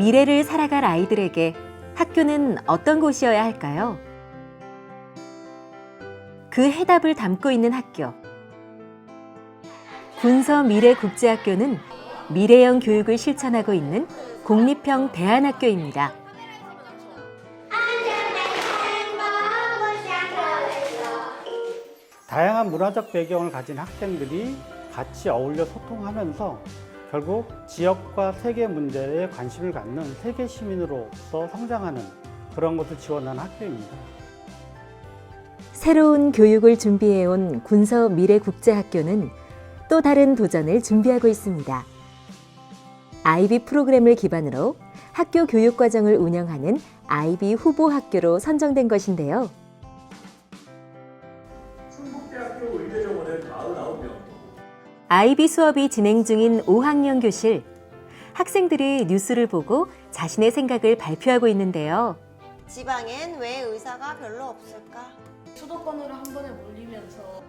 미래를 살아갈 아이들에게 학교는 어떤 곳이어야 할까요? 그 해답을 담고 있는 학교. 군서 미래 국제학교는 미래형 교육을 실천하고 있는 공립형 대안학교입니다. 다양한 문화적 배경을 가진 학생들이 같이 어울려 소통하면서 결국 지역과 세계 문제에 관심을 갖는 세계 시민으로서 성장하는 그런 것을 지원하는 학교입니다. 새로운 교육을 준비해온 군서 미래 국제학교는 또 다른 도전을 준비하고 있습니다. IB 프로그램을 기반으로 학교 교육 과정을 운영하는 IB 후보 학교로 선정된 것인데요. IB 수업이 진행 중인 5학년 교실. 학생들이 뉴스를 보고 자신의 생각을 발표하고 있는데요. 지방엔 왜 의사가 별로 없을까? 수도권으로 한 번에 몰리면서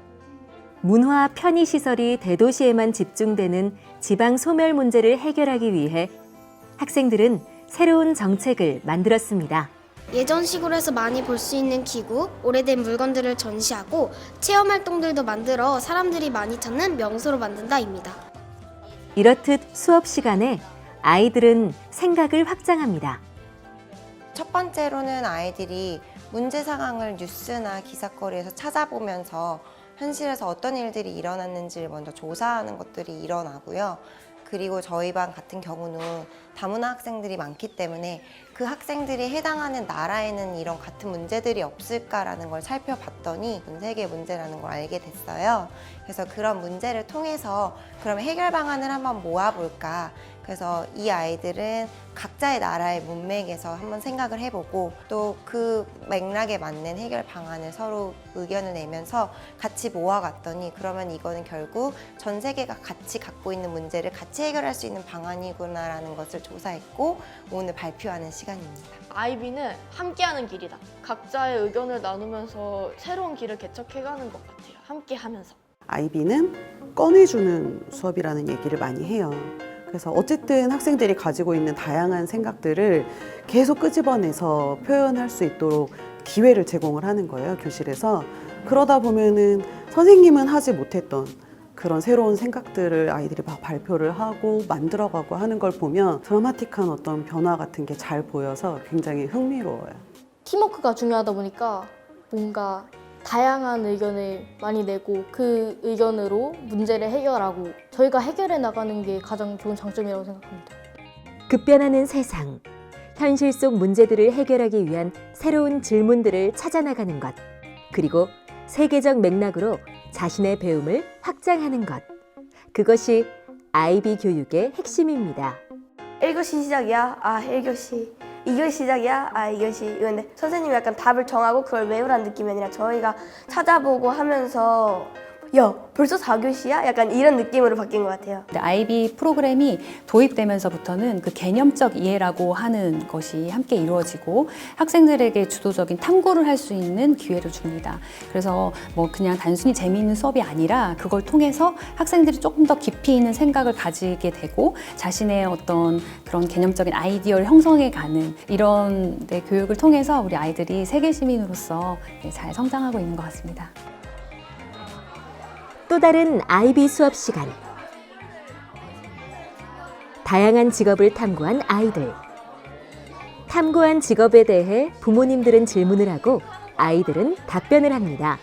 문화 편의 시설이 대도시에만 집중되는 지방 소멸 문제를 해결하기 위해 학생들은 새로운 정책을 만들었습니다. 예전 시골에서 많이 볼 수 있는 기구, 오래된 물건들을 전시하고 체험 활동들도 만들어 사람들이 많이 찾는 명소로 만든다입니다. 이렇듯 수업 시간에 아이들은 생각을 확장합니다. 첫 번째로는 아이들이 문제 상황을 뉴스나 기사거리에서 찾아보면서 현실에서 어떤 일들이 일어났는지를 먼저 조사하는 것들이 일어나고요. 그리고 저희 반 같은 경우는 다문화 학생들이 많기 때문에 그 학생들이 해당하는 나라에는 이런 같은 문제들이 없을까라는 걸 살펴봤더니 전 세계 문제라는 걸 알게 됐어요. 그래서 그런 문제를 통해서 그러면 해결 방안을 한번 모아볼까. 그래서 이 아이들은 각자의 나라의 문맥에서 한번 생각을 해보고 또 그 맥락에 맞는 해결 방안을 서로 의견을 내면서 같이 모아갔더니 그러면 이거는 결국 전 세계가 같이 갖고 있는 문제를 같이 해결할 수 있는 방안이구나라는 것을 조사했고 오늘 발표하는 시간 입니다. 아이비는 함께하는 길이다. 각자의 의견을 나누면서 새로운 길을 개척해가는 것 같아요. 함께하면서. 아이비는 꺼내주는 수업이라는 얘기를 많이 해요. 그래서 어쨌든 학생들이 가지고 있는 다양한 생각들을 계속 끄집어내서 표현할 수 있도록 기회를 제공을 하는 거예요, 교실에서. 그러다 보면은 선생님은 하지 못했던 그런 새로운 생각들을 아이들이 막 발표를 하고 만들어가고 하는 걸 보면 드라마틱한 어떤 변화 같은 게 잘 보여서 굉장히 흥미로워요. 팀워크가 중요하다 보니까 뭔가 다양한 의견을 많이 내고 그 의견으로 문제를 해결하고 저희가 해결해 나가는 게 가장 좋은 장점이라고 생각합니다. 급변하는 세상, 현실 속 문제들을 해결하기 위한 새로운 질문들을 찾아나가는 것, 그리고 세계적 맥락으로 자신의 배움을 확장하는 것. 그것이 IB 교육의 핵심입니다. 1교시 시작이야. 아, 1교시. 2교시 시작이야. 아, 2교시. 이건데 선생님이 약간 답을 정하고 그걸 외우라는 느낌이 아니라 저희가 찾아보고 하면서 야, 벌써 4교시야? 약간 이런 느낌으로 바뀐 것 같아요. IB 프로그램이 도입되면서부터는 그 개념적 이해라고 하는 것이 함께 이루어지고 학생들에게 주도적인 탐구를 할 수 있는 기회를 줍니다. 그래서 뭐 그냥 단순히 재미있는 수업이 아니라 그걸 통해서 학생들이 조금 더 깊이 있는 생각을 가지게 되고 자신의 어떤 그런 개념적인 아이디어를 형성해 가는 이런 네, 교육을 통해서 우리 아이들이 세계 시민으로서 네, 잘 성장하고 있는 것 같습니다. 또 다른 IB 수업 시간. 다양한 직업을 탐구한 아이들. 탐구한 직업에 대해 부모님들은 질문을 하고 아이들은 답변을 합니다.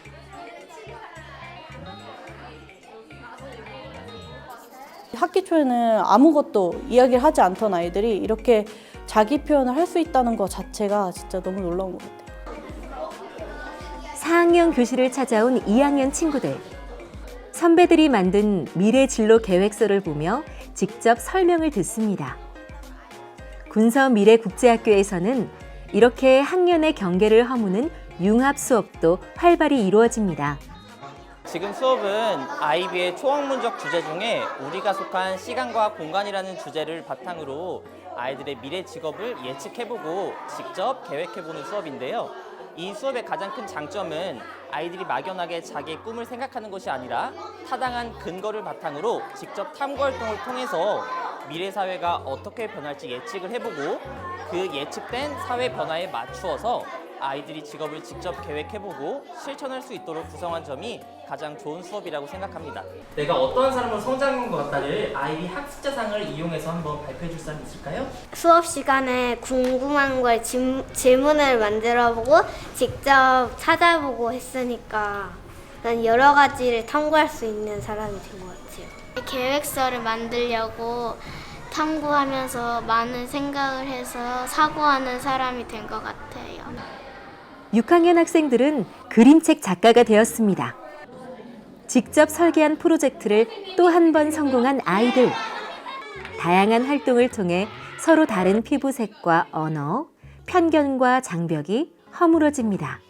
학기 초에는 아무것도 이야기를 하지 않던 아이들이 이렇게 자기 표현을 할 수 있다는 것 자체가 진짜 너무 놀라운 것 같아요. 4학년 교실을 찾아온 2학년 친구들. 선배들이 만든 미래 진로 계획서를 보며 직접 설명을 듣습니다. 군서 미래 국제학교에서는 이렇게 학년의 경계를 허무는 융합 수업도 활발히 이루어집니다. 지금 수업은 아이비의 초학문적 주제 중에 우리가 속한 시간과 공간이라는 주제를 바탕으로 아이들의 미래 직업을 예측해보고 직접 계획해보는 수업인데요. 이 수업의 가장 큰 장점은 아이들이 막연하게 자기의 꿈을 생각하는 것이 아니라 타당한 근거를 바탕으로 직접 탐구 활동을 통해서 미래 사회가 어떻게 변할지 예측을 해보고 그 예측된 사회 변화에 맞추어서 아이들이 직업을 직접 계획해보고 실천할 수 있도록 구성한 점이 가장 좋은 수업이라고 생각합니다. 내가 어떠한 사람으로 성장한 것 같다를 아이비 학습자상을 이용해서 한번 발표해 줄 사람 있을까요? 수업 시간에 궁금한 걸 질, 질문을 만들어 보고 직접 찾아보고 했으니까 난 여러 가지를 탐구할 수 있는 사람이 된 것 같아요. 계획서를 만들려고 탐구하면서 많은 생각을 해서 사고하는 사람이 된 것 같아요. 6학년 학생들은 그림책 작가가 되었습니다. 직접 설계한 프로젝트를 또 한 번 성공한 아이들. 다양한 활동을 통해 서로 다른 피부색과 언어, 편견과 장벽이 허물어집니다.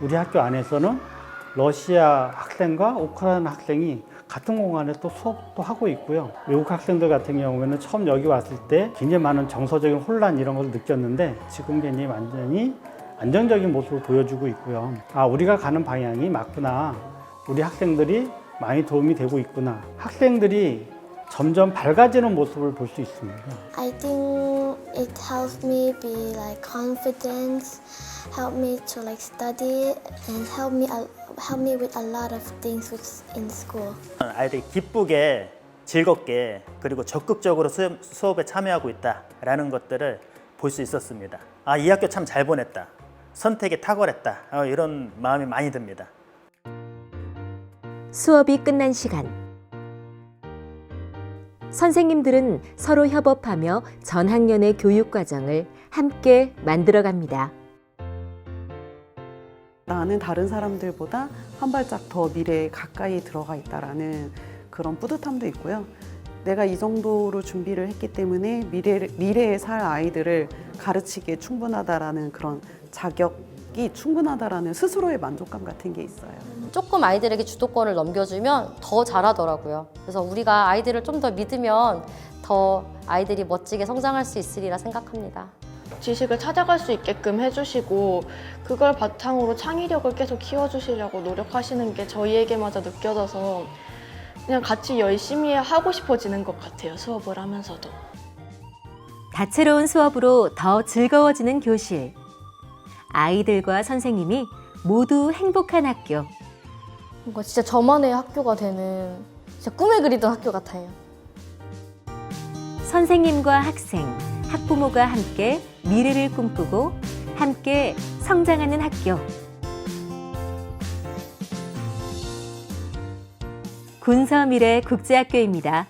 우리 학교 안에서는 러시아 학생과 우크라이나 학생이 같은 공간에 또 수업도 하고 있고요. 외국 학생들 같은 경우에는 처음 여기 왔을 때 굉장히 많은 정서적인 혼란 이런 걸 느꼈는데 지금 굉장히 완전히 안정적인 모습을 보여주고 있고요. 아, 우리가 가는 방향이 맞구나. 우리 학생들이 많이 도움이 되고 있구나. 학생들이 점점 밝아지는 모습을 볼 수 있습니다. I think it helps me be like confident, help me to like study, and help me help me with a lot of things in school. 아이들이 기쁘게 즐겁게 그리고 적극적으로 수업, 수업에 참여하고 있다라는 것들을 볼 수 있었습니다. 아, 이 학교 참 잘 보냈다. 선택이 탁월했다. 어, 이런 마음이 많이 듭니다. 수업이 끝난 시간. 선생님들은 서로 협업하며 전 학년의 교육 과정을 함께 만들어 갑니다. 나는 다른 사람들보다 한 발짝 더 미래에 가까이 들어가 있다라는 그런 뿌듯함도 있고요. 내가 이 정도로 준비를 했기 때문에 미래, 미래에 살 아이들을 가르치기에 충분하다라는 그런 자격이 충분하다라는 스스로의 만족감 같은 게 있어요. 조금 아이들에게 주도권을 넘겨주면 더 잘하더라고요. 그래서 우리가 아이들을 좀 더 믿으면 더 아이들이 멋지게 성장할 수 있으리라 생각합니다. 지식을 찾아갈 수 있게끔 해주시고 그걸 바탕으로 창의력을 계속 키워주시려고 노력하시는 게 저희에게마저 느껴져서 그냥 같이 열심히 하고 싶어지는 것 같아요 수업을 하면서도 다채로운 수업으로 더 즐거워지는 교실. 아이들과 선생님이 모두 행복한 학교. 뭔가 진짜 저만의 학교가 되는 진짜 꿈에 그리던 학교 같아요. 선생님과 학생, 학부모가 함께 미래를 꿈꾸고 함께 성장하는 학교. 군서미래 국제학교입니다.